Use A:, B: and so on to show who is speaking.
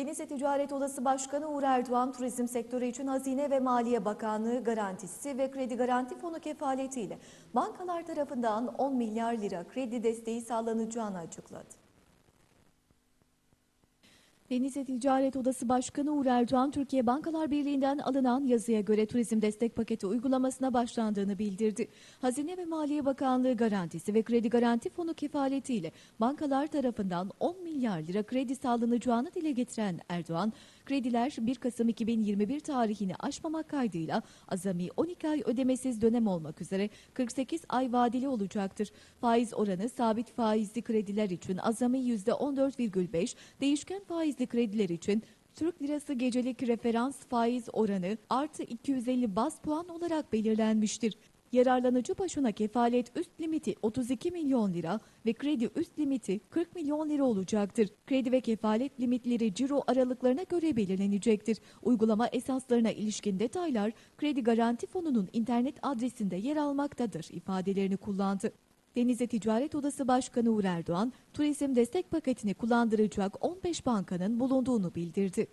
A: Denizli Ticaret Odası Başkanı Uğur Erdoğan, turizm sektörü için Hazine ve Maliye Bakanlığı garantisi ve kredi garanti fonu kefaletiyle bankalar tarafından 10 milyar lira kredi desteği sağlanacağını açıkladı. Denizli Ticaret Odası Başkanı Uğur Erdoğan, Türkiye Bankalar Birliği'nden alınan yazıya göre turizm destek paketi uygulamasına başlandığını bildirdi. Hazine ve Maliye Bakanlığı garantisi ve kredi garanti fonu kefaletiyle bankalar tarafından 10 milyar lira kredi sağlanacağını dile getiren Erdoğan, krediler 1 Kasım 2021 tarihini aşmamak kaydıyla azami 12 ay ödemesiz dönem olmak üzere 48 ay vadeli olacaktır. Faiz oranı sabit faizli krediler için azami %14,5, değişken faizli krediler için Türk lirası gecelik referans faiz oranı artı 250 bas puan olarak belirlenmiştir. Yararlanıcı başına kefalet üst limiti 32 milyon lira ve kredi üst limiti 40 milyon lira olacaktır. Kredi ve kefalet limitleri ciro aralıklarına göre belirlenecektir. Uygulama esaslarına ilişkin detaylar Kredi Garanti Fonu'nun internet adresinde yer almaktadır ifadelerini kullandı. Denizli Ticaret Odası Başkanı Uğur Erdoğan, turizm destek paketini kullandıracak 15 bankanın bulunduğunu bildirdi.